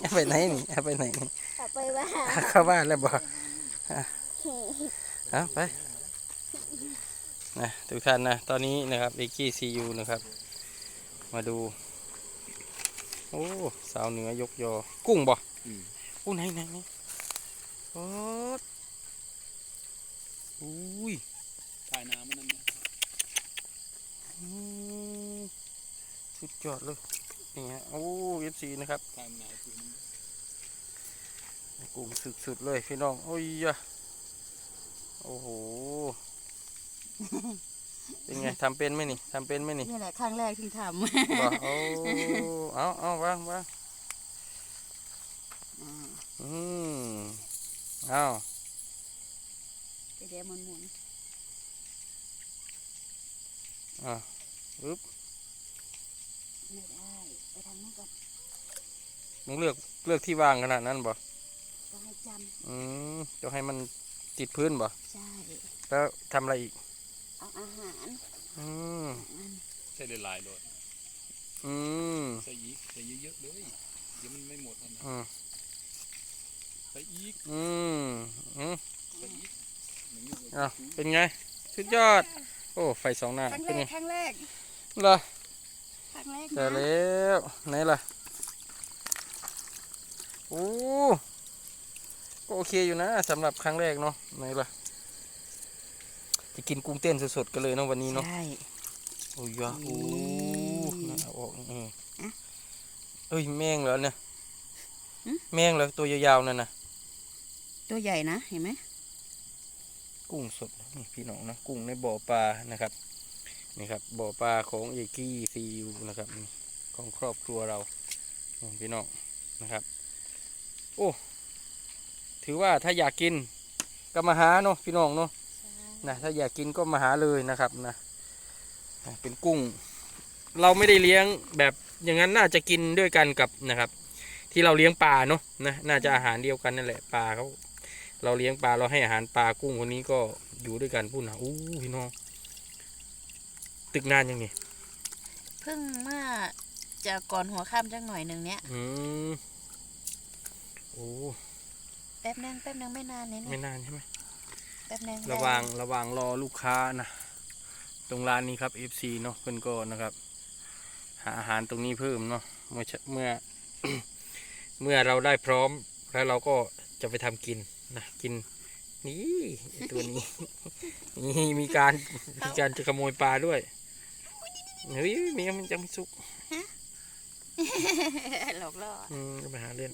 เอาไปไหนนี่เอาไปไหนนี่กลับไปบ้านเอาเข้าบ้านแล้วบ่อะเอาไปนะทุกท่านนะ ตอนนี้นะครับเอกี้ซียูนะครับ มาดู โอ้สาวเหนือยกยอ กุ้งบ่อืมอู้ไหนไหนไหนโอ้อุ้ยถ่ายน้ำมันนั่นนะอืมสุดยอดเลย นี่ฮะโอ้เอฟซีนะครับถ่ายน้ำคือมันกุ้งสุดๆเลยพี่น้องโอ้ยยะโอ้โหเป็นไงทำเป็นไหมนี่ทำเป็นไหมนี่นี่แหละครั้งแรกที่ทบอกเอาเอาเอาวางวางำอืมเอาเดี๋ยวหมุนหมุนปึ๊บไม่ได้ ไปทางนู้นก่อนมึงเลือกเลือกที่วางขนาดนั้นบ่ก็ให้จอืมจะให้มันติดพื้นบ่ำใช่แล้วทำอะไรอีก เอาอาหารอืมมันใช่หลายๆโดดอืมใส่อีกใส่เยอะๆเลยเดี๋ยวมันไม่หมดอันนะอืมใส่อีกอืมอืมใส่อีกอย่างนี้เลยอะเป็นไงสุดยอด โอ้ไฟสองหน้าครั้งเป็นแรไงกครั้งแรกเหรอ ครั้งแรกแต่นะแล้วไหนล่ะโอ้ก็โอเคอยู่นะสำหรับครั้งแรกเนาะไหนล่ะ จะกินกุ้งเต้นสดๆกันเลยเนาะวันนี้เนาะใช่ โอ้ยยะโอ้อืมน่าเอาออกเอออะเอ้ยแมงเหรอเนี่ยหึ แมงเหรอตัวยาวๆนั่นนะตัวใหญ่นะ เห็นไหมกุ้งสดนี่พี่น้องนะกุ้งในบ่อปลานะครับ นี่ครับบ่อปลาของเอกี้ซีอูนะครับนี่ของครอบครัวเรานี่พี่น้องนะครับ โอ้ถือว่าถ้าอยากกินก็มาหาเนาะพี่น้องเนาะนะถ้าอยากกินก็มาหาเลยนะครับนะอะเป็นกุ้ง เราไม่ได้เลี้ยงแบบอย่างนั้นน่าจะกินด้วยกันกับนะครับ ที่เราเลี้ยงปลาเนาะนะน่าจะอาหารเดียวกันนั่นแหละปลาเขาเราเลี้ยงปลาเราให้อาหารปลากุ้งคนนี้ก็อยู่ด้วยกันพูดนะอู้พี่น้อง ตึกนานยังนี่เพิ่งเมื่อจะก่อนหัวค่ำจังหน่อยหนึ่งเนี้ยอืมโอ้แป๊บนึงแป๊บนึงไม่นานนี่ไม่นี่นานใช่ไหมแป๊บนึงระหว่างระหว่างรอลูกค้านะตรงร้านนี้ครับ FC เนาะเพื่อนก็นะครับ หาอาหารตรงนี้เพิ่มเนาะเมื่อเชเมื่อ เมื่อเราได้พร้อมแล้วเราก็จะไปทำกินนะกิน นี่ไอ้ตัวนี้ นี่มีการมีการจะขโมยปลาด้วย เฮ้ยเมียมันจะไม่สุกหลอกล่ออืมก็ไปหาเล่น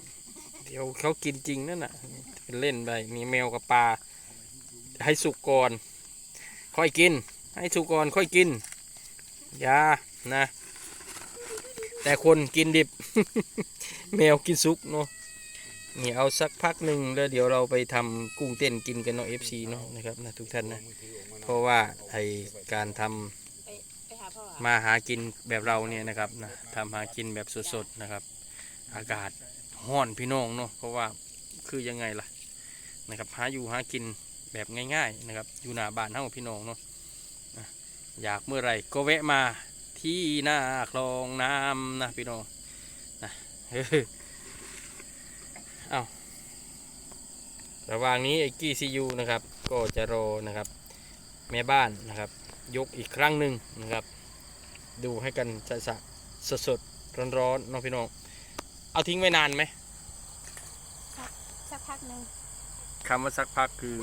เดี๋ยวเขากินจริงนั่นน่ะเป็นเล่นไปมีแมวกับปลาให้สุกก่อน ค่อยกิน ให้สุกก่อนค่อยกินอยานะ แต่คนกินดิบ แมวกินสุกเนาะนี่เอาสักพักหนึ่งแล้วเดี๋ยวเราไปทำกุ้งเต้นกินกันเนาะ FC เนาะนะครับนะทุกท่านนะมือถือออกมาเพราะว่าไอการทำไปหาพ่อ มาหากินแบบเราเนี่ยนะครับนะทำหากินแบบสดๆนะครับ อากาศห้อนพี่น้องเนาะเพราะว่าคือยังไงล่ะนะครับหาอยู่หากินแบบง่าย ๆนะครับ อยู่หน้าบ้านเฮาพี่น้องเนาะอยากเมื่อไรก็แวะมาที่หน้าคลองน้ำนะพี่น้องนะเฮ้ยเอาระหว่างนี้ไอ้กี้ซียูนะครับ ก็จะรอนะครับ แม่บ้านนะครับ ยกอีกครั้งหนึ่งนะครับ ดูให้กันสะสะสดสดร้อนร้อนๆเน้องพี่น้อง เอาทิ้งไว้นานไหมสักพักหนึ่งคำว่าสักพักคือ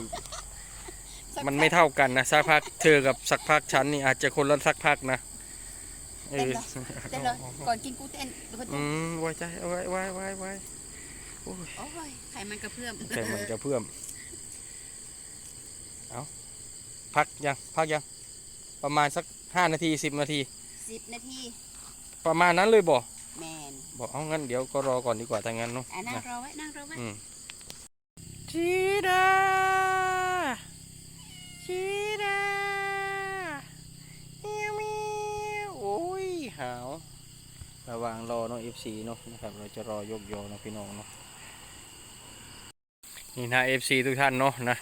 สักมันไม่เท่ากันนะสักพักเธอกับสักพักฉันนี่อาจจะคนละสักพักนะเออเดี๋ยวเราก่อนกินกูเต้นดูเขาอืมไว้ใจเอาไว้ไว้ไว้ไว้โอ้ยโอ้ยไข่มันกระเพื่อมแต่มันจะเพื่อมเอาพักยังพักยัง ประมาณสักห้านาทีสิบนาที สิบนาทีประมาณนั้นเลยบ่แมนบอกเอางั้นเดี๋ยวก็รอก่อนดีกว่าถ้างั้นเนาะอะนั่งนะรอไว้นั่งรอไว้อืมชีดาชีดาเมียวเมียวโอ้ยหาวระหว่างรอเนาะ FC เนาะนะครับเราจะรอยกยอเนาะพี่น้องเนาะนี่นะ FC ทุกท่านเนาะนะ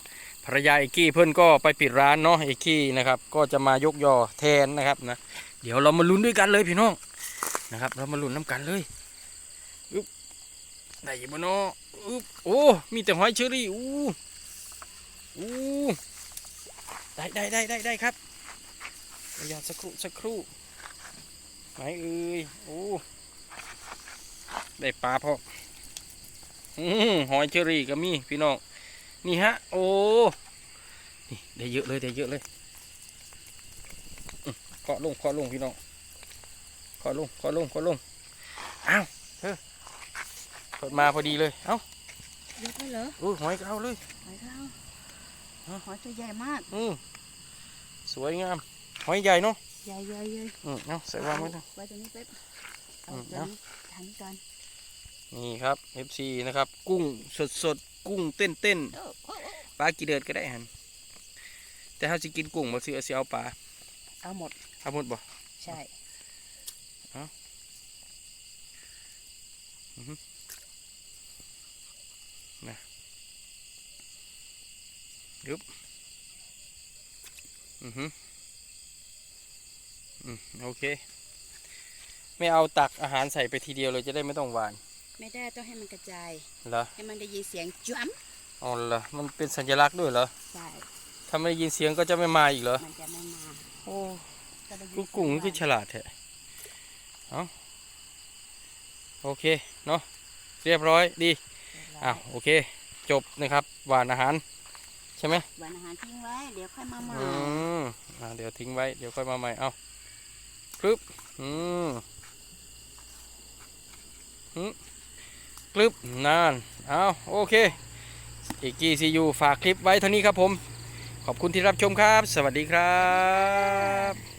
ภรรยาเอกกี้เพื่อนก็ไปปิดร้านเนาะเอกกี้นะครับ ก็จะมายกยอแทนนะครับนะ เดี๋ยวเรามาลุ้นด้วยกันเลยพี่น้องนะครับ เรามาลุ้นน้ำกันเลยอึ๊บได้อยิบเนาะอึ๊บโอ้มีแต่หอยเชอรี่อู้อู้ได้ได้ได้ได้ได้ครับอย่าสักครู่สักครู่ไหนเอ่ยโอ้ได้ปลาพออืมหอยเชอรี่ก็มีพี่น้องนี่ฮะ โอ้นี่ได้เยอะเลยได้เยอะเลย เคาะลงเคาะลงพี่น้องเคาะลงเคาะลงเคาะลงอ้าวเออเปิดมาพอดีเลยเอ้ายกเลยเหรอโอ้ยหอยก็เอาเลยหอยเท้าฮะหอยตัวใหญ่มากอืมสวยงามหอยใหญ่เนาะใหญ่ใหญ่ใหญ่อืมเอาใส่วางไว้นะไว้ตรงนี้เป๊บเอาอืมตรงเอานี้ทันกันนี่ครับ FC นะครับ กุ้งสดสดๆกุ้งเต้นเต้นโอ้โอ้โอ้ๆปลากี่เดือดก็ได้ฮันแต่ถ้าสิกินกุ้งมาซื้อสิเอาปลาเอาหมด เอาหมดบ่ใช่อือฮึอืมโอเค ไม่เอาตักอาหารใส่ไปทีเดียวเลยจะได้ไม่ต้องหวาน ไม่ได้ต้องให้มันกระจายเหรอให้มันได้ยินเสียงจ้ำอ๋อเหรอมันเป็นสัญลักษณ์ด้วยเหรอใช่ถ้าไม่ได้ยินเสียงก็จะไม่มาอีกเหรอมันจะไม่มาโอ้ ก็ได้ยินกูกุ้งนี่คือฉเสียลาดแท้เอาโอเค เนาะเรียบร้อยดีงอ้าวโอเค จบนะครับหวานอาหาร ใช่ไหมหวานอาหารทิ้งไว้ เดี๋ยวค่อยมาใหม่อืมอ่าเดี๋ยวทิ้งไว้ เดี๋ยวค่อยมาใหม่ เอาปึ๊บอืมหึกลึบนานเอาโอเคอีกกี้ซียูฝากคลิปไว้เท่านี้ครับผม ขอบคุณที่รับชมครับ สวัสดีครับ